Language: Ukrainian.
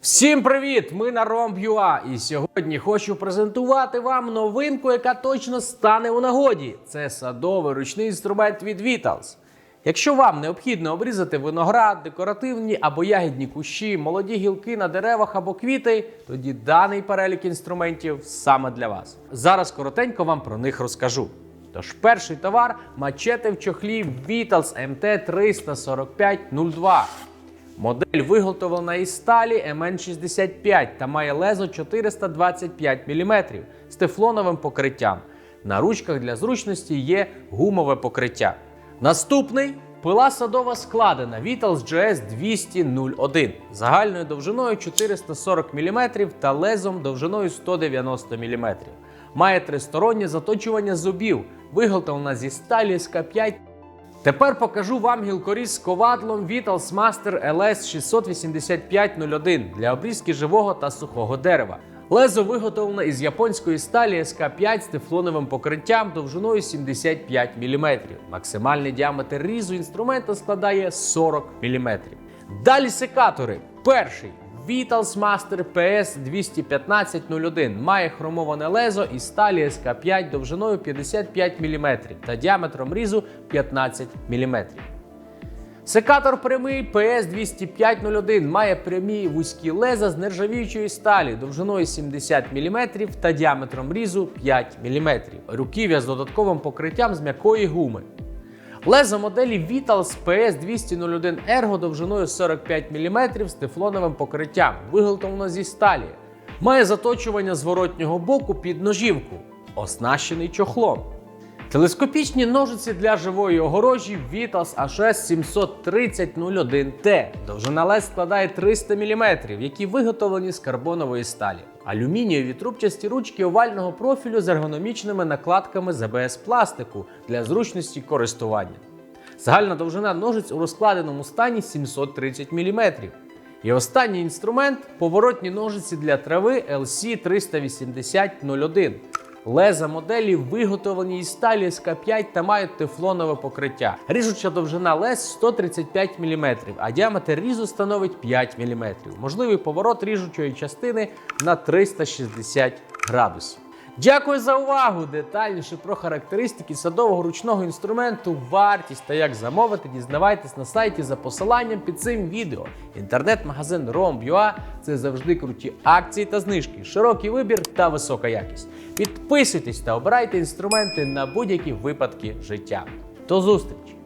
Всім привіт! Ми на Romp.ua і сьогодні хочу презентувати вам новинку, яка точно стане у нагоді. Це садовий ручний інструмент від Vitals. Якщо вам необхідно обрізати виноград, декоративні або ягідні кущі, молоді гілки на деревах або квіти, тоді даний перелік інструментів саме для вас. Зараз коротенько вам про них розкажу. Тож перший товар мачете в чохлі Vitals MT34502. Модель виготовлена із сталі MN65 та має лезо 425 мм з тефлоновим покриттям. На ручках для зручності є гумове покриття. Наступний пила садова складена Vitals GS 20001 загальною довжиною 440 мм та лезом довжиною 190 мм. Має тристороннє заточування зубів, виготовлена зі сталі СК5 Тепер покажу вам гілкоріз з ковадлом Vitals Master LS 68501 для обрізки живого та сухого дерева. Лезо виготовлено із японської сталі СК5 з тефлоновим покриттям довжиною 75 мм. Максимальний діаметр різу інструмента складає 40 мм. Далі секатори. Перший Vitals Master PS 21501 має хромоване лезо із сталі СК5 довжиною 55 мм та діаметром різу 15 мм. Секатор прямий PS 20501 має прямі вузькі леза з нержавіючої сталі довжиною 70 мм та діаметром різу 5 мм. Руків'я з додатковим покриттям з м'якої гуми. Лезо моделі Vitals PS 201 Ergo довжиною 45 мм з тефлоновим покриттям, виготовлено зі сталі. Має заточування зворотнього боку під ножівку, оснащений чохлом. Телескопічні ножиці для живої огорожі Vitals HS 73001T. Довжина лез складає 300 мм, які виготовлені з карбонової сталі. Алюмінієві трубчасті ручки овального профілю з ергономічними накладками з пластику для зручності користування. Загальна довжина ножиць у розкладеному стані 730 мм. І останній інструмент поворотні ножиці для трави LC 38001. Леза моделі виготовлені із сталі СК5 та мають тефлонове покриття. Ріжуча довжина лез 135 мм, а діаметр різу становить 5 мм. Можливий поворот ріжучої частини на 360 градусів. Дякую за увагу! Детальніше про характеристики садового ручного інструменту, вартість та як замовити, дізнавайтесь на сайті за посиланням під цим відео. Інтернет-магазин Romb.ua – це завжди круті акції та знижки, широкий вибір та висока якість. Підписуйтесь та обирайте інструменти на будь-які випадки життя. До зустрічі!